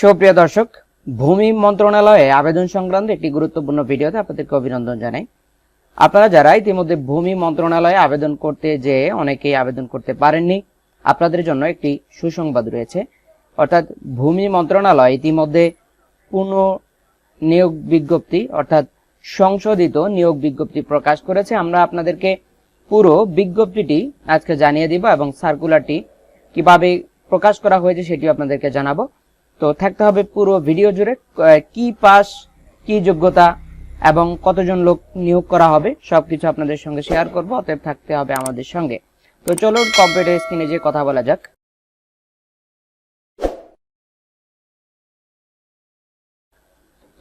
সুপ্রিয় দর্শক, ভূমি মন্ত্রণালয়ে আবেদন সংক্রান্ত একটি গুরুত্বপূর্ণ ভিডিওতে আপনাদেরকে অভিনন্দন জানাই। আপনারা যারা ইতিমধ্যে ভূমি মন্ত্রণালয়ে আবেদন করতে যে অনেকেই আবেদন করতে পারেননি, আপনাদের জন্য একটি সুসংবাদ রয়েছে। অর্থাৎ ভূমি মন্ত্রণালয় ইতিমধ্যে পুনঃ নিয়োগ বিজ্ঞপ্তি, অর্থাৎ সংশোধিত নিয়োগ বিজ্ঞপ্তি প্রকাশ করেছে। আমরা আপনাদেরকে পুরো বিজ্ঞপ্তিটি আজকে জানিয়ে দিব এবং সার্কুলারটি কীভাবে প্রকাশ করা হয়েছে সেটিও আপনাদেরকে জানাব। তো থাকতে হবে পুরো ভিডিও জুড়ে কি পাস, কি যোগ্যতা এবং কতজন লোক নিয়োগ করা হবে, সবকিছু আপনাদের সঙ্গে শেয়ার করব, অতএব থাকতে হবে আমাদের সঙ্গে। তো চলুন, কম্পিউটার স্ক্রিনে যে কথা বলা যাক।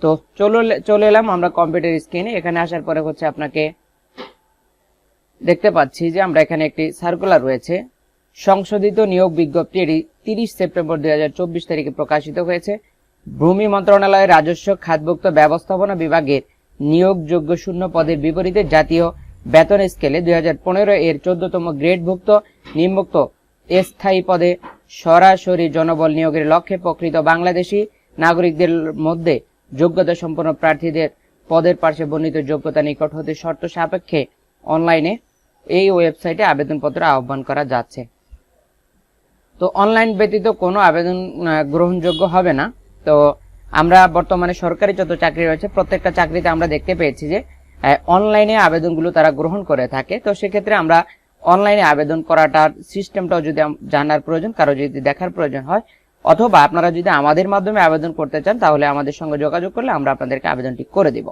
তো চলো চলে এলাম আমরা কম্পিউটার স্ক্রিনে। এখানে আসার পরে হচ্ছে আপনাকে দেখতে পাচ্ছি যে আমরা এখানে একটি সার্কুলার রয়েছে। সংশোধিত নিয়োগ বিজ্ঞপ্তি এটি তিরিশ সেপ্টেম্বর দুই হাজার চব্বিশ তারিখে প্রকাশিত হয়েছে। ভূমি মন্ত্রণালয়ের রাজস্ব খাতভুক্ত ব্যবস্থাপনা বিভাগের নিয়োগযোগ্য শূন্য পদের বিপরীতে জাতীয় বেতন স্কেলে দুই এর চোদ্দতম গ্রেডভুক্ত নিম্নোক্ত স্থায়ী পদে সরাসরি জনবল নিয়োগের লক্ষ্যে প্রকৃত বাংলাদেশি নাগরিকদের মধ্যে যোগ্যতা সম্পন্ন প্রার্থীদের পদের পাশে বর্ণিত যোগ্যতা নিকট হতে শর্ত সাপেক্ষে অনলাইনে এই ওয়েবসাইটে আবেদনপত্র আহ্বান করা যাচ্ছে। তো অনলাইন ব্যতীত কোনো আবেদন গ্রহণযোগ্য হবে না। তো আমরা বর্তমানে সরকারি যত চাকরি রয়েছে, প্রত্যেকটা চাকরিতে আমরা দেখতে পেয়েছি যে অনলাইনে আবেদনগুলো তারা গ্রহণ করে থাকে। তো সেক্ষেত্রে আমরা অনলাইনে আবেদন করাটার সিস্টেমটাও যদি জানার প্রয়োজন, কারও যদি দেখার প্রয়োজন হয়, অথবা আপনারা যদি আমাদের মাধ্যমে আবেদন করতে চান, তাহলে আমাদের সঙ্গে যোগাযোগ করলে আমরা আপনাদেরকে আবেদনটি করে দিব।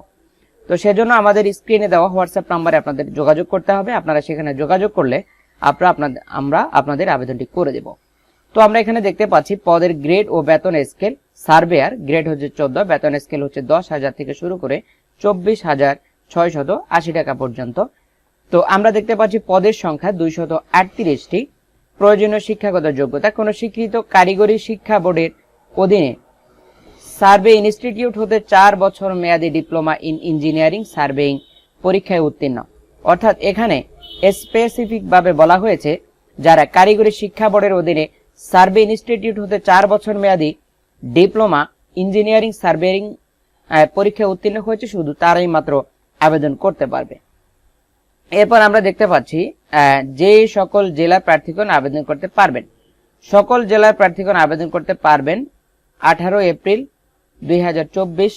তো সেজন্য আমাদের স্ক্রিনে দেওয়া হোয়াটসঅ্যাপ নাম্বারে আপনাদের যোগাযোগ করতে হবে। আপনারা সেখানে যোগাযোগ করলে আপনারা আপনাদের আমরা আপনাদের আবেদনটি করে দেব। তো আমরা এখানে দেখতে পাচ্ছি পদের গ্রেড ও বেতন স্কেল। সার্ভেয়ার গ্রেড হচ্ছে চোদ্দ, বেতন স্কেল হচ্ছে দশ হাজার থেকে শুরু করে চব্বিশ হাজার ছয়শত আশি টাকা পর্যন্ত। তো আমরা দেখতে পাচ্ছি পদের সংখ্যা দুইশত আটত্রিশটি। প্রয়োজনীয় শিক্ষাগত যোগ্যতা, কোনো স্বীকৃত কারিগরি শিক্ষা বোর্ডের অধীনে সার্ভে ইনস্টিটিউট হতে চার বছর মেয়াদী ডিপ্লোমা ইন ইঞ্জিনিয়ারিং সার্ভেইং পরীক্ষায় উত্তীর্ণ। অর্থাৎ এখানে স্পেসিফিক ভাবে বলা হয়েছে, যারা কারিগরি শিক্ষা বোর্ডের অধীনে সার্ভে ইনস্টিটিউট হতে চার বছর মেয়াদী ডিপ্লোমা ইঞ্জিনিয়ারিং সার্ভেইং পরীক্ষায় উত্তীর্ণ হয়েছে, শুধু তারাই মাত্র আবেদন করতে পারবে। এরপর আমরা দেখতে পাচ্ছি যে সকল জেলার প্রার্থীগণ আবেদন করতে পারবেন। সকল জেলার প্রার্থীগণ আবেদন করতে পারবেন আঠারো এপ্রিল দুই হাজার চব্বিশ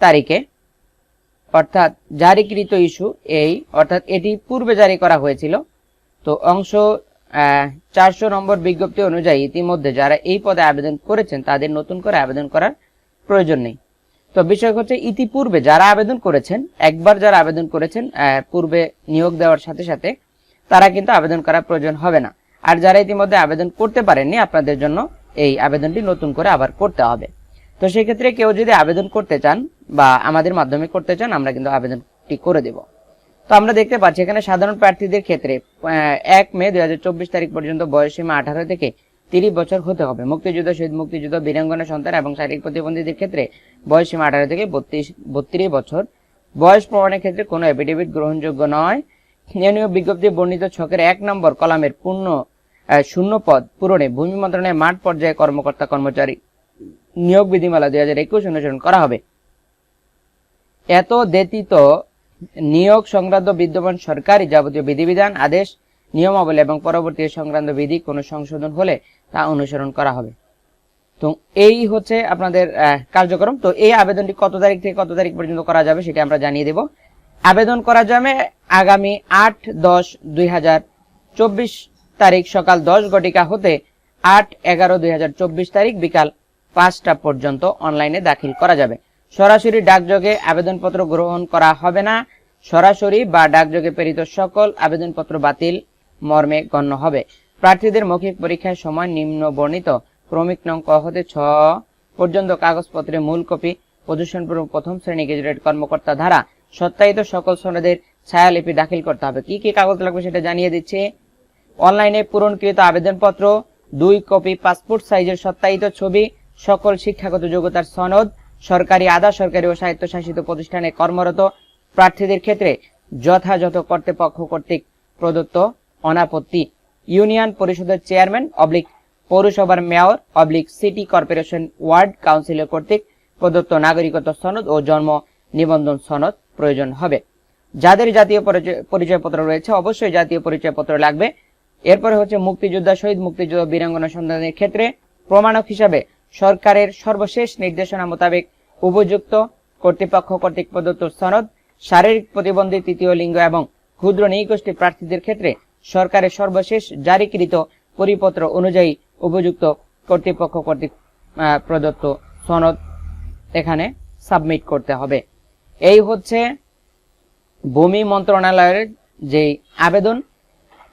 তারিখে। অর্থাৎ জারিকৃত ইস্যু এই, অর্থাৎ এটি পূর্বে জারি করা হয়েছিল। তো অংশ চারশো নম্বর বিজ্ঞপ্তি অনুযায়ী ইতিমধ্যে যারা এই পদে আবেদন করেছেন, তাদের নতুন করে আবেদন করার প্রয়োজন নেই। তো বিষয় হচ্ছে, ইতিপূর্বে যারা আবেদন করেছেন, একবার যারা আবেদন করেছেন পূর্বে নিয়োগ দেওয়ার সাথে সাথে তারা কিন্তু আবেদন করার প্রয়োজন হবে না। আর যারা ইতিমধ্যে আবেদন করতে পারেননি, আপনাদের জন্য এই আবেদনটি নতুন করে আবার করতে হবে। তো সেক্ষেত্রে কেউ যদি আবেদন করতে চান বা আমাদের মাধ্যমে করতে চান, আমরা কিন্তু আবেদনটি করে দেব। তো আমরা দেখতে পাচ্ছি, এখানে সাধারণ প্রার্থীদের ক্ষেত্রে এক মে দুই তারিখ পর্যন্ত বয়সীমা আঠারো থেকে তিরিশ বছর হতে হবে। মুক্তিযুদ্ধ, শহীদ মুক্তিযুদ্ধ, বীরাঙ্গনা সন্তান এবং শারীরিক প্রতিবন্ধীদের ক্ষেত্রে বয়সীমা আঠারো থেকে বত্রিশ বত্রিশ বছর। বয়স প্রমাণের ক্ষেত্রে কোনো এফিডেভিট গ্রহণযোগ্য নয়। নিয়মীয় বিজ্ঞপ্তি বর্ণিত ছকের এক নম্বর কলামের পূর্ণ শূন্য পদ পূরণে ভূমি মন্ত্রণালয়ের মাঠ পর্যায়ে কর্মকর্তা কর্মচারী নিয়োগ বিধিমালা দুই হাজার একুশ অনুসরণ করা হবে। এত ব্যতীত নিয়োগ সংক্রান্ত বিদ্যমান সরকারি যাবতীয় বিধিবিধান, আদেশ, নিয়মাবলী এবং পরবর্তী সংক্রান্ত বিধি কোনো সংশোধন হলে তা অনুসরণ করা হবে। তো এই হচ্ছে আপনাদের কার্যক্রম। তো এই আবেদনটি কত তারিখ থেকে কত তারিখ পর্যন্ত করা যাবে সেটা আমরা জানিয়ে দেব। আবেদন করা যাবে আগামী আট দশ দুই তারিখ সকাল দশ ঘটিকা হতে আট এগারো দুই তারিখ বিকাল পাঁচটা পর্যন্ত অনলাইনে দাখিল করা যাবে। সরাসরি ডাকযোগে আবেদনপত্র গ্রহণ করা হবে না। সরাসরি বা ডাকযোগে প্রেরিত সকল আবেদনপত্র বাতিল মর্মে গণ্য হবে। প্রার্থীদের মৌখিক পরীক্ষার সময় নিম্ন বর্ণিত ক্রমিক নং ক হতে ছ পর্যন্ত কাগজপত্রের মূল কপি প্রদর্শনপূর্বক প্রথম শ্রেণি গেজেটেড কর্মকর্তা ধারা সত্যায়িত সকল সনদের ছায়ালিপি দাখিল করতে হবে। কি কি কাগজ লাগবে সেটা জানিয়ে দিচ্ছে। অনলাইনে পূরণকৃত আবেদনপত্র, দুই কপি, পাসপোর্ট সাইজের সত্যায়িত ছবি, সকল শিক্ষাগত যোগ্যতার সনদ সরকারি আধা সরকারি ও স্বায়ত্তশাসিত প্রতিষ্ঠানে কর্মরত প্রার্থীদের ক্ষেত্রে যথাযথ কর্তৃপক্ষ কর্তৃক প্রদত্ত অনাপত্তি। ইউনিয়ন পরিষদের চেয়ারম্যান অবলিক পৌরসভার mayor oblique city corporation ward councillor কর্তৃক প্রদত্ত নাগরিকত্ব সনদ ও জন্ম নিবন্ধন সনদ প্রয়োজন হবে। যাদের জাতীয় পরিচয়- পরিচয়পত্র রয়েছে, অবশ্যই জাতীয় পরিচয়পত্র লাগবে। এরপরে হচ্ছে মুক্তিযোদ্ধা শহীদ মুক্তিযোদ্ধা বীরাঙ্গনা সন্তানের ক্ষেত্রে প্রমাণক হিসাবে সরকারের সর্বশেষ নির্দেশনা মোতাবেক উপযুক্ত কর্তৃপক্ষ কর্তৃক প্রদত্ত সনদ, শারীরিক প্রতিবন্ধী তৃতীয় লিঙ্গ এবং ক্ষুদ্র নৃগোষ্ঠী প্রার্থীদের ক্ষেত্রে সরকারের সর্বশেষ জারিকৃত পরিপত্র অনুযায়ী উপযুক্ত কর্তৃপক্ষ কর্তৃক প্রদত্ত সনদ এখানে সাবমিট করতে হবে। এই হচ্ছে ভূমি মন্ত্রণালয়ের যে আবেদন,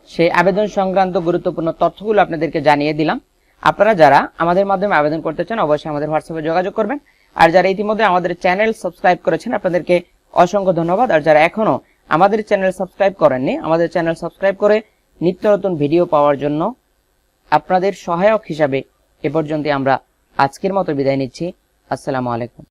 সেই আবেদন সংক্রান্ত গুরুত্বপূর্ণ তথ্যগুলো আপনাদেরকে জানিয়ে দিলাম। আপনারা যারা আমাদের মাধ্যমে আবেদন করতে চান, অবশ্যই আমাদের হোয়াটসঅ্যাপে যোগাযোগ করবেন। আর যারা ইতিমধ্যে আমাদের চ্যানেল সাবস্ক্রাইব করেছেন, আপনাদেরকে অসংখ্য ধন্যবাদ। আর যারা এখনও আমাদের চ্যানেল সাবস্ক্রাইব করেননি, আমাদের চ্যানেল সাবস্ক্রাইব করে নিত্য নতুন ভিডিও পাওয়ার জন্য আপনাদের সহায়ক হিসাবে এ পর্যন্ত আমরা আজকের মতো বিদায় নিচ্ছি। আসসালামু আলাইকুম।